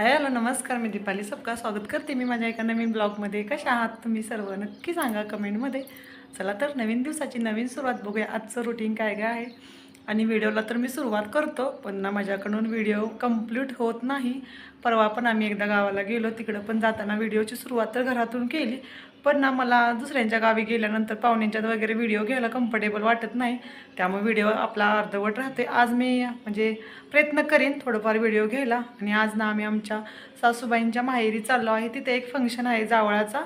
Hi hello नमस्कार मी दीपाली सबका. स्वागत करते मी माझ्या एका नवीन ब्लॉगमध्ये. कशा आहात तुम्ही सर्व? नक्की सांगा कमेंटमध्ये. चला तर नवीन दिवसाची नवीन सुरुवात बघूया. आजचं रुटीन काय काय आहे? आणि व्हिडिओला तर मी सुरुवात करतो पण ना माझ्याकडून व्हिडिओ कंप्लीट होत नाही. परवा पण आम्ही एकदा गावाला गेलो. तिकडं पण जाताना व्हिडिओची सुरुवात तर घरातून केली. पण ना मला दुसऱ्यांच्या गावी गेल्यानंतर पाहुण्यांच्यात वगैरे व्हिडिओ घ्यायला कम्फर्टेबल वाटत नाही. त्यामुळे व्हिडिओ आपला अर्धवट राहते आज मी म्हणजे प्रयत्न करेन थोडंफार व्हिडिओ घ्यायला. आणि आज ना आम्ही आमच्या सासूबाईंच्या माहेरी चाललो आहे. तिथे एक फंक्शन आहे जावळाचा.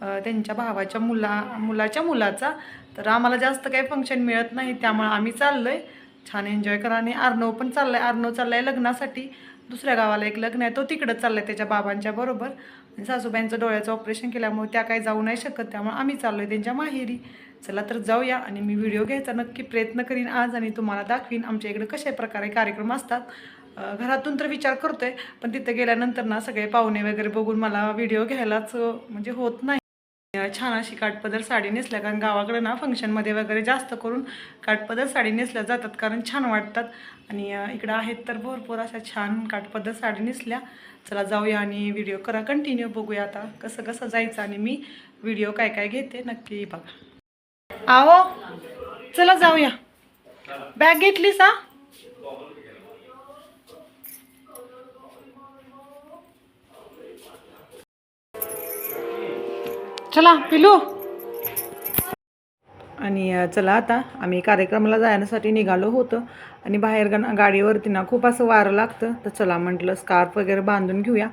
त्यांच्या भावाच्या मुला मुलाच्या मुलाचा. तर आम्हाला जास्त काही फंक्शन मिळत नाही. त्यामुळे आम्ही चाललो आहे छान एन्जॉय करा. आणि आर्नव पण चाललाय. चालला आहे लग्नासाठी. दुसऱ्या गावाला एक लग्न आहे. तो तिकडं आहे त्याच्या बाबांच्या बरोबर. सासूबाईंचं डोळ्याचं ऑपरेशन केल्यामुळे त्या काही जाऊ नाही शकत त्यामुळे आम्ही चाललो आहे त्यांच्या माहेरी. चला तर जाऊया आणि मी व्हिडिओ घ्यायचा नक्की प्रयत्न करीन आज आणि तुम्हाला दाखवीन आमच्या इकडे कशा प्रकारे कार्यक्रम असतात. घरातून तर विचार करतोय पण तिथं गेल्यानंतर ना सगळे पाहुणे वगैरे बघून मला व्हिडिओ घ्यायलाच म्हणजे होत नाही. छान अशी काठपदर साडी नेसल्या कारण गावाकडे ना फंक्शनमध्ये वगैरे जास्त करून काठपदर साडी नेसल्या जातात कारण छान वाटतात. आणि इकडं आहेत तर भरपूर अशा छान काठपदर साडी नेसल्या. चला जाऊया आणि व्हिडिओ करा. कंटिन्यू बघूया आता कसं कसं जायचं आणि मी व्हिडिओ काय काय घेते नक्की बघा. आहो चला जाऊया. बॅग घेतलीस हा? चला पिलू. आणि चला आता. आम्ही कार्यक्रमाला जाण्यासाठी निघालो होतं. आणि बाहेर गा गाडीवरती ना खूप असं वारं लागतं. तर चला म्हटलं स्कार्फ वगैरे बांधून घेऊया.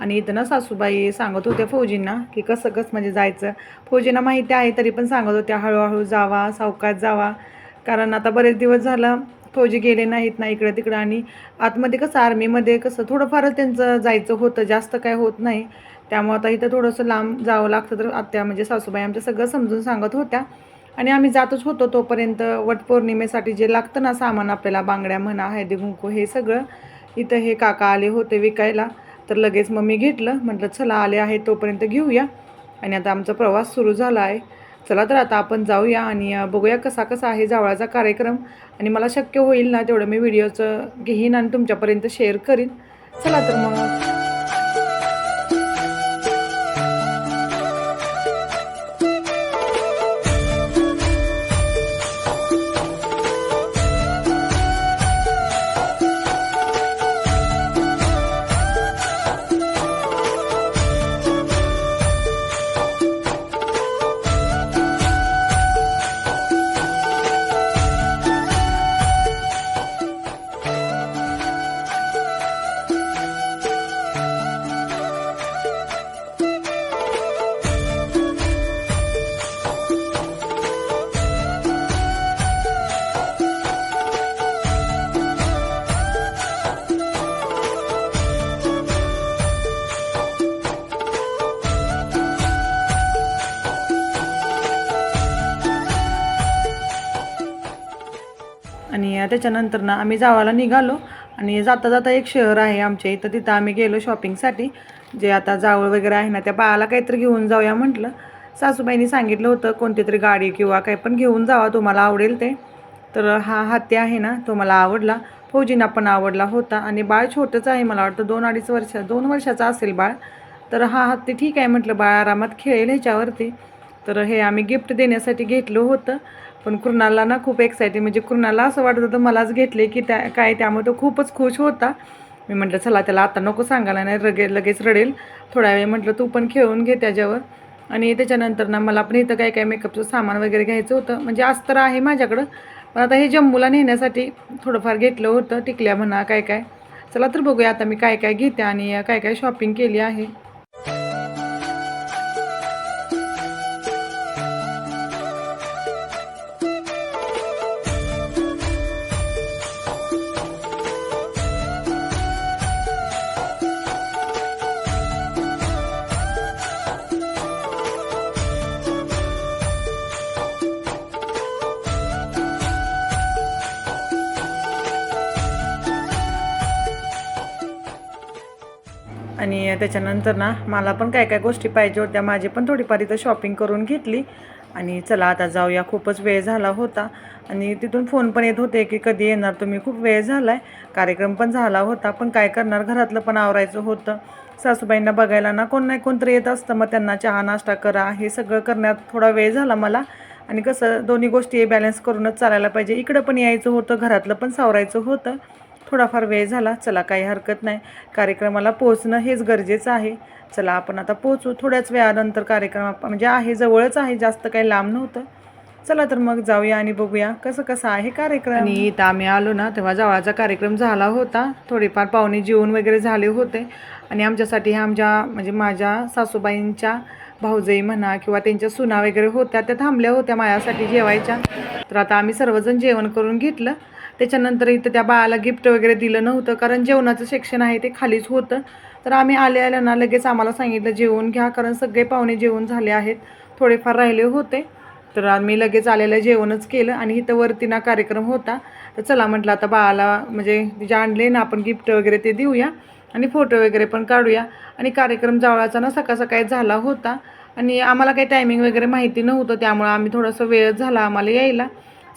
आणि इथं ना सासूबाई सांगत होत्या फौजींना की कसं कसं म्हणजे जायचं. फौजींना माहिती आहे तरी पण सांगत होत्या हळूहळू जावा सावकाश जावा. कारण आता बरेच दिवस झालं फौजी गेले नाहीत ना इकडं तिकडं. आणि आतमध्ये कसं आर्मीमध्ये कसं थोडंफारच त्यांचं जायचं होतं. जास्त काय होत नाही. त्यामुळं आता इथं थोडंसं लांब जावं लागतं तर आत्या म्हणजे सासूबाई आमच्या सगळं समजून सांगत होत्या. आणि आम्ही जातच होतो तोपर्यंत वटपौर्णिमेसाठी जे लागतं ना सामान आपल्याला बांगड्या म्हणा हळदी कुंकू हे सगळं इथं हे काका आले होते विकायला. तर लगेच मग मी घेतलं म्हटलं चला आले आहे तोपर्यंत घेऊया. आणि आता आमचा प्रवास सुरू झाला आहे. चला तर आता आपण जाऊया आणि बघूया कसा कसा आहे जावळाचा कार्यक्रम. आणि मला शक्य होईल ना तेवढं मी व्हिडिओचं घेईन आणि तुमच्यापर्यंत शेअर करीन. चला तर मग. त्याच्यानंतर ना आम्ही जावाला निघालो आणि जाता जाता एक शहर आहे आमच्या इथं. तिथं आम्ही गेलो शॉपिंगसाठी जे आता जावळ वगैरे आहे ना त्या बाळाला काहीतरी घेऊन जाऊया म्हटलं. सासूबाईंनी सांगितलं होतं कोणती तरी गाडी किंवा काही पण घेऊन जावा तुम्हाला आवडेल ते. तर हा हत्ती आहे ना तो मला आवडला. फौजींना पण आवडला होता आणि बाळ छोटंच आहे मला वाटतं दोन अडीच वर्ष दोन वर्षाचा असेल बाळ. तर हा हत्ती ठीक आहे म्हटलं बाळ आरामात खेळेल ह्याच्यावरती. तर हे आम्ही गिफ्ट देण्यासाठी घेतलं होतं. पण कुर्णाला ना खूप एक्सायटेड म्हणजे कुर्णाला असं वाटत होतं मलाच घेतले की त्या काय त्यामुळे तो खूपच खुश होता. मी म्हटलं चला त्याला आता नको सांगायला नाही रगे लगेच रडेल. थोड्या वेळ म्हटलं तू पण खेळून घे त्याच्यावर. आणि त्याच्यानंतर ना मला पण इथं काय काय मेकअपचं सामान वगैरे घ्यायचं होतं. म्हणजे अस्तर आहे माझ्याकडं पण आता हे जम्मूला नेण्यासाठी थोडंफार घेतलं होतं टिकल्या म्हणा काय काय. चला तर बघूया आता मी काय काय घेते आणि काय काय शॉपिंग केली आहे. आणि त्याच्यानंतर ना मला पण काय काय गोष्टी पाहिजे होत्या. माझी पण थोडीफार इथं शॉपिंग करून घेतली. आणि चला आता जाऊया. खूपच वेळ झाला होता. आणि तिथून फोन पण येत होते की कधी येणार तुम्ही? खूप वेळ झाला आहे कार्यक्रम पण झाला होता. पण काय करणार? घरातलं पण आवरायचं होतं. सासूबाईंना बघायला ना कोण नाही कोणतरी येत असतं. मग त्यांना चहा नाश्ता करा. हे सगळं करण्यात थोडा वेळ झाला मला. आणि कसं दोन्ही गोष्टी बॅलन्स करूनच चालायला पाहिजे. इकडं पण यायचं होतं. घरातलं पण सावरायचं होतं. थोडाफार वेळ झाला चला काही हरकत नाही. कार्यक्रमाला पोहोचणं हेच गरजेचं आहे. चला आपण आता पोहोचू. थोड्याच वेळानंतर कार्यक्रम म्हणजे आहे जवळच आहे जास्त काही लांब नव्हतं. चला तर मग जाऊया आणि बघूया कसं कसं आहे कार्यक्रम. आणि इथं आम्ही आलो ना तेव्हा जवळचा कार्यक्रम झाला होता. थोडेफार पाहुणे जेवण वगैरे झाले होते. आणि आमच्यासाठी ह्या आमच्या म्हणजे माझ्या सासूबाईंच्या भाऊजाई म्हणा किंवा त्यांच्या सुना वगैरे होत्या त्या थांबल्या होत्या माझ्यासाठी जेवायच्या. तर आता आम्ही सर्वजण जेवण करून घेतलं. त्याच्यानंतर इथं त्या बाळाला गिफ्ट वगैरे दिलं नव्हतं कारण जेवणाचं सेक्शन आहे ते खालीच होतं. तर आम्ही आले आल्या ना लगेच आम्हाला सांगितलं जेवून घ्या कारण सगळे पाहुणे जेवण झाले आहेत. थोडेफार राहिले होते. तर आम्ही लगेच आलेलं जेवणच केलं आणि इथं वरती ना कार्यक्रम होता. तर चला म्हटलं आता बाळाला म्हणजे जे आणले ना आपण गिफ्ट वगैरे ते देऊया आणि फोटो वगैरे पण काढूया. आणि कार्यक्रम जवळचा ना सकाळ सकाळी झाला होता. आणि आम्हाला काही टायमिंग वगैरे माहिती नव्हतं त्यामुळं आम्ही थोडंसं वेळ झाला आम्हाला यायला.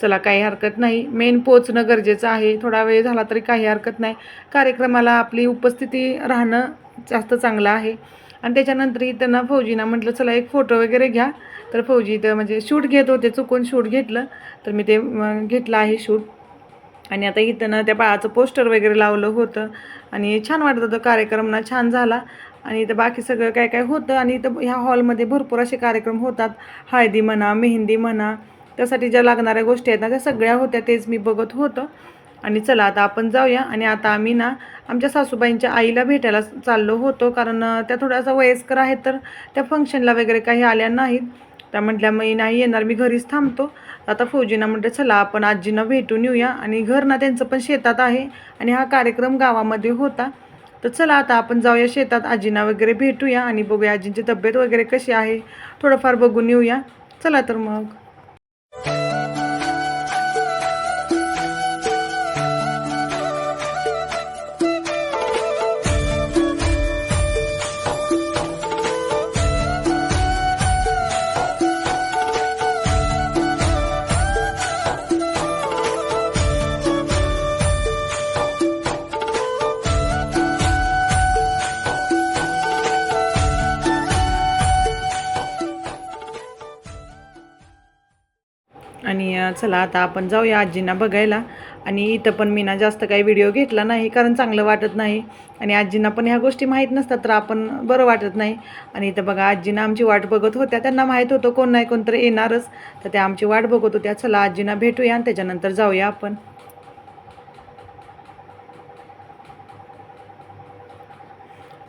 चला काही हरकत नाही. मेन पोचणं गरजेचं आहे. थोडा वेळ झाला तरी काही हरकत नाही. कार्यक्रमाला आपली उपस्थिती राहणं जास्त चांगलं आहे. आणि त्याच्यानंतर इथं ना फौजीना म्हटलं चला एक फोटो वगैरे घ्या. तर फौजी इथं म्हणजे शूट घेत होते चुकून शूट घेतलं. तर मी ते घेतलं आहे शूट. आणि आता इथं त्या बाळाचं पोस्टर वगैरे लावलं होतं. आणि छान वाटत होतं कार्यक्रम ना छान झाला. आणि इथं बाकी सगळं काय काय होतं. आणि इथं ह्या हॉलमध्ये भरपूर असे कार्यक्रम होतात. हळदी म्हणा मेहंदी म्हणा त्यासाठी ज्या लागणाऱ्या गोष्टी आहेत ना त्या सगळ्या होत्या तेच मी बघत होतं. आणि चला आता आपण जाऊया. आणि आता आम्ही ना आमच्या सासूबाईंच्या आईला भेटायला चाललो होतो कारण त्या थोडासा वयस्कर आहेत तर त्या फंक्शनला वगैरे काही आल्या नाहीत. त्या म्हटल्या मी नाही येणार मी घरीच थांबतो. आता फौजींना म्हटलं चला आपण आजींना भेटून येऊया. आणि घर ना त्यांचं पण शेतात आहे. आणि हा कार्यक्रम गावामध्ये होता. तर चला आता आपण जाऊया शेतात आजींना वगैरे भेटूया. आणि बघूया आजींची तब्येत वगैरे कशी आहे. थोडंफार बघून येऊया. चला तर मग. चला आता आपण जाऊया आजींना बघायला. आणि इथं पण मी ना जास्त काही व्हिडिओ घेतला नाही कारण चांगलं वाटत नाही. आणि आजींना पण ह्या गोष्टी माहीत नसतात तर आपण बरं वाटत नाही. आणि इथं बघा आजींना आमची वाट बघत होत्या. त्यांना माहीत होतं कोण नाही कोणतरी येणारच. तर त्या आमची वाट बघत होत्या. चला आजींना भेटूया आणि त्याच्यानंतर जाऊया आपण.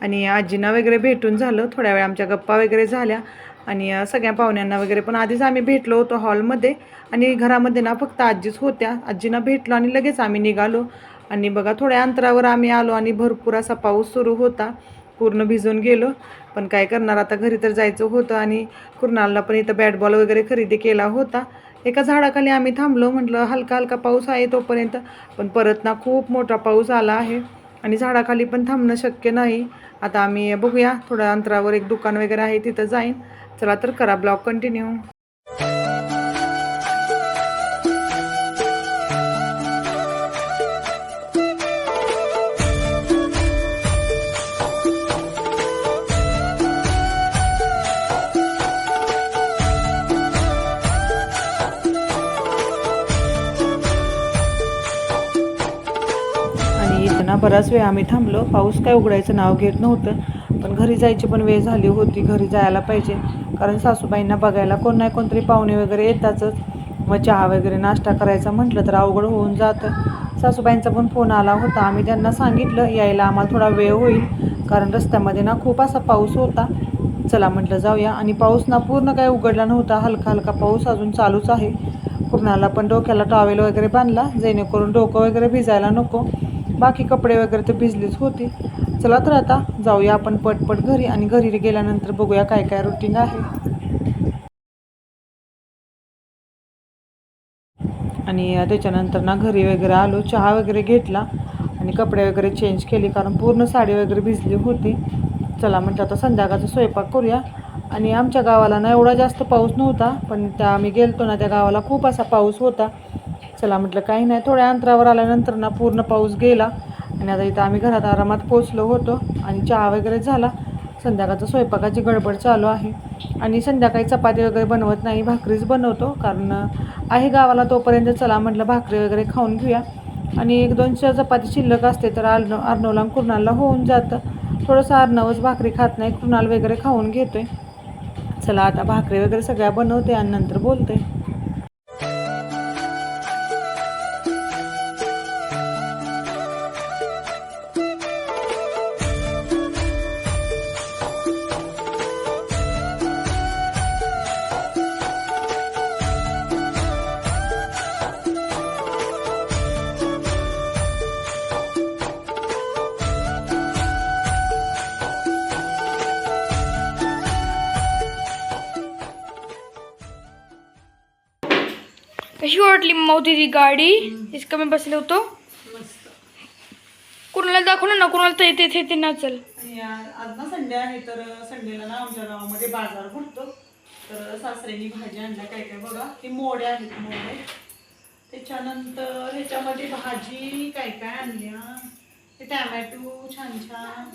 आणि आजींना वगैरे भेटून झालं. थोड्या वेळ आमच्या गप्पा वगैरे झाल्या. आणि सगळ्या पाहुण्यांना वगैरे पण आधीच आम्ही भेटलो होतो हॉलमध्ये. आणि घरामध्ये ना फक्त आजीच होत्या. आजींना भेटलो आणि लगेच आम्ही निघालो. आणि बघा थोड्या अंतरावर आम्ही आलो आणि भरपूर असा पाऊस सुरू होता. पूर्ण भिजून गेलो. पण काय करणार आता घरी तर जायचं होतं आणि कुर्नालला पण इथं बॅट बॉल वगैरे खरेदी केला होता. एका झाडाखाली आम्ही थांबलो म्हटलं हलका हलका पाऊस आहे तोपर्यंत. पण परत ना खूप मोठा पाऊस आला आहे. आणि झाडाखाली पण थांबणं शक्य नाही. आता आम्ही बघूया थोड्या अंतरावर एक दुकान वगैरे आहे तिथं जाईन. चला तर करा ब्लॉग कंटिन्यू ना बराच वेळ आम्ही थांबलो. पाऊस काय उघडायचं नाव घेत नव्हतं. पण घरी जायची पण वेळ झाली होती. घरी जायला पाहिजे. कारण सासूबाईंना बघायला कोण नाही कोणतरी पाहुणे वगैरे येतातच. मग चहा वगैरे नाश्ता करायचा म्हटलं तर अवघड होऊन जातं. सासूबाईंचा पण फोन आला होता. आम्ही त्यांना सांगितलं यायला आम्हाला थोडा वेळ होईल. कारण रस्त्यामध्ये ना खूप असा पाऊस होता. चला म्हटलं जाऊया. आणि पाऊस ना पूर्ण काय उघडला नव्हता. हलका हलका पाऊस अजून चालूच आहे. पूर्णाला पण डोक्याला टॉवेल वगैरे बांधला. जेणेकरून डोकं वगैरे भिजायला नको. बाकी कपडे वगैरे तर भिजलीच होती. चला तर आता जाऊया आपण पटपट घरी आणि घरी गेल्यानंतर बघूया काय काय रुटीन आहे. आणि त्याच्यानंतर ना घरी वगैरे आलो चहा वगैरे घेतला आणि कपडे वगैरे चेंज केले कारण पूर्ण साडी वगैरे भिजली होती. चला म्हटलं आता संध्याकाळचा स्वयंपाक करूया. आणि आमच्या गावाला ना एवढा जास्त पाऊस नव्हता पण त्या आम्ही गेलतो ना त्या गावाला खूप असा पाऊस होता. चला म्हटलं काही नाही. थोड्या अंतरावर आल्यानंतर ना पूर्ण पाऊस गेला. आणि आता इथं आम्ही घरात आरामात पोचलो होतो. आणि चहा वगैरे झाला. संध्याकाळचं स्वयंपाकाची गडबड चालू आहे. आणि संध्याकाळी चपाती वगैरे बनवत नाही भाकरीच बनवतो. कारण आहे गावाला तोपर्यंत चला म्हटलं भाकरी वगैरे खाऊन घेऊया. आणि एक दोन चार चपाती शिल्लक असते तर अर्नव अर्नवला आणि कुणालला होऊन जातं. थोडंसं अर्नवच भाकरी खात नाही. कुणाल वगैरे खाऊन घेतो आहे चला आता भाकरी वगैरे सगळ्या बनवते आणि नंतर बोलते. कशी वाटली होती ती गाडी. इसका मी बसले होतो. कुणाला दाखवलं ना कुणाला तर येते येते नाचल आणि आज ना संडे आहे तर संडेला ना आमच्या गावामध्ये बाजार भरतो. तर सासऱ्यांनी भाजी आणल्या काय काय बघा. ते मोडे आहेत मोडे. त्याच्यानंतर ह्याच्यामध्ये भाजी काय काय आणल्या. ते टॅमॅटो छान छान.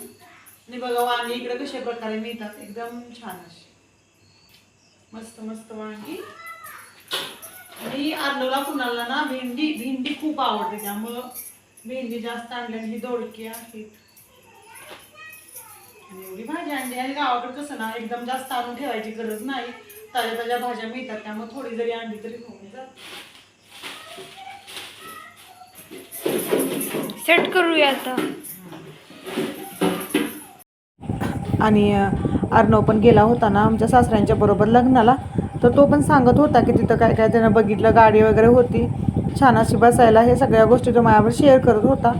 आणि बघा वांगी इकडे कशा प्रकारे मिळतात. एकदम छान अशी मस्त मस्त वांगी. आणि अर्नवला कुणाला ना भेंडी भेंडी खूप आवडते त्यामुळं भेंडी जास्त आणल्या आणि ही दोडकी आहेत आणि एवढी भाजी आणली आणि गावाकडे कसं ना एकदम जास्त आणून ठेवायची गरज नाही. ताज्या ताज्या भाज्या मिळतात त्यामुळे थोडी जरी आणली तरी होऊन जात. सेट करूया आता. आणि अर्णव पण गेला होता ना आमच्या सासऱ्यांच्या बरोबर लग्नाला. तर तो पण सांगत होता की तिथं काय काय त्यानं बघितलं गाडी वगैरे होती. छान अशी बसायला हे सगळ्या गोष्टी तो माझ्यावर शेअर करत होता.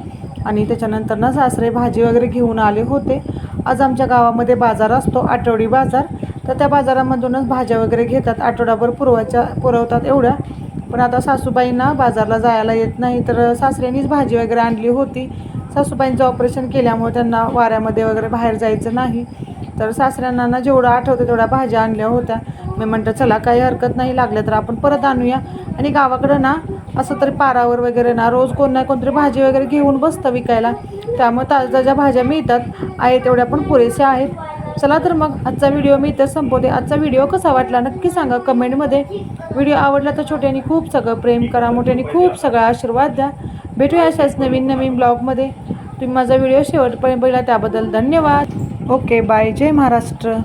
आणि त्याच्यानंतर ना सासरे भाजी वगैरे घेऊन आले होते. आज आमच्या गावामध्ये बाजार असतो आठवडी बाजार. तर त्या बाजारामधूनच भाज्या वगैरे घेतात. आठवडाभर पुरवायच्या पुरवतात एवढ्या. पण आता सासूबाईंना बाजारला जायला येत नाही. तर सासऱ्यांनीच भाजी वगैरे आणली होती. सासूबाईंचं ऑपरेशन केल्यामुळे त्यांना वाऱ्यामध्ये वगैरे बाहेर जायचं नाही. तर सासऱ्यांना ना जेवढं आठवतं तेवढ्या भाज्या आणल्या होत्या. मी म्हणतं चला काही हरकत नाही लागलं तर आपण परत आणूया. आणि गावाकडं ना असं तरी पारावर वगैरे ना रोज कोण ना कोणतरी भाजी वगैरे घेऊन बसतं विकायला. त्यामुळे ताज्या ज्या भाज्या मिळतात आहे तेवढ्या पण पुरेशा आहेत. चला तर मग आजचा व्हिडिओ मी इथं संपवते. आजचा व्हिडिओ कसा वाटला नक्की सांगा कमेंटमध्ये. व्हिडिओ आवडला तर छोट्याने खूप सगळं प्रेम करा मोठ्याने खूप सगळा आशीर्वाद द्या. भेटूया अशाच नवीन नवीन ब्लॉगमध्ये. तुम्ही माझा व्हिडिओ शेवटपर्यंत बघितला त्याबद्दल धन्यवाद. Okay bye. जय महाराष्ट्र.